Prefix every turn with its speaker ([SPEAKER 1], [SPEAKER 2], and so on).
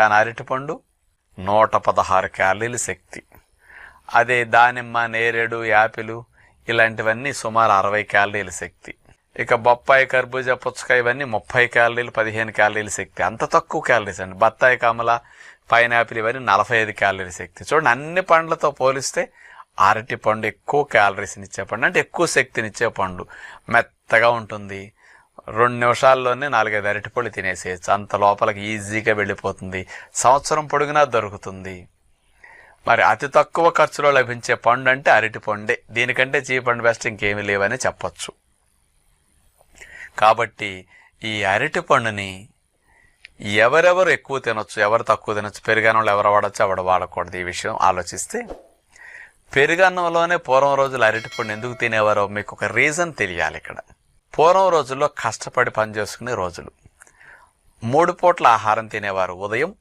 [SPEAKER 1] కానీ అరటిపండు నూట పదహారు క్యాలరీల శక్తి. అదే దానిమ్మ నేరేడు యాపిల్ ఇలాంటివన్నీ సుమారు అరవై క్యాలరీల శక్తి. ఇక బొప్పాయి కర్బూజా పుచ్చకాయ ఇవన్నీ ముప్పై క్యాలరీలు పదిహేను క్యాలరీల శక్తి. అంత తక్కువ క్యాలరీస్ అండి. బత్తాయి కమల పైనాపిల్ ఇవన్నీ నలభై ఐదు క్యాలరీల శక్తి. చూడండి అన్ని పండ్లతో పోలిస్తే అరటి పండు ఎక్కువ క్యాలరీస్ని ఇచ్చే పండు. అంటే ఎక్కువ శక్తినిచ్చే పండు. మెత్తగా ఉంటుంది. రెండు నిమిషాల్లోనే నాలుగైదు అరటిపళ్ళు తినేసేయచ్చు. అంత లోపలికి ఈజీగా వెళ్ళిపోతుంది. సంవత్సరం పొడుగునా దొరుకుతుంది. మరి అతి తక్కువ ఖర్చులో లభించే పండు అంటే అరటి పండే. దీనికంటే చీ అండ్ బెస్ట్ ఇంకేమీ లేవని చెప్పచ్చు. కాబట్టి ఈ అరటి పండుని ఎవరెవరు ఎక్కువ తినొచ్చు ఎవరు తక్కువ తినొచ్చు పెరుగన్నంలో ఎవరు వాడచ్చు ఎవడు వాడకూడదు ఈ విషయం ఆలోచిస్తే. పెరుగన్నంలోనే పూర్వం రోజులు అరటిపండు ఎందుకు తినేవారో మీకు ఒక రీజన్ తెలియాలి ఇక్కడ. పూర్వం రోజుల్లో కష్టపడి పనిచేసుకునే రోజులు. మూడు పూట్ల ఆహారం తినేవారు ఉదయం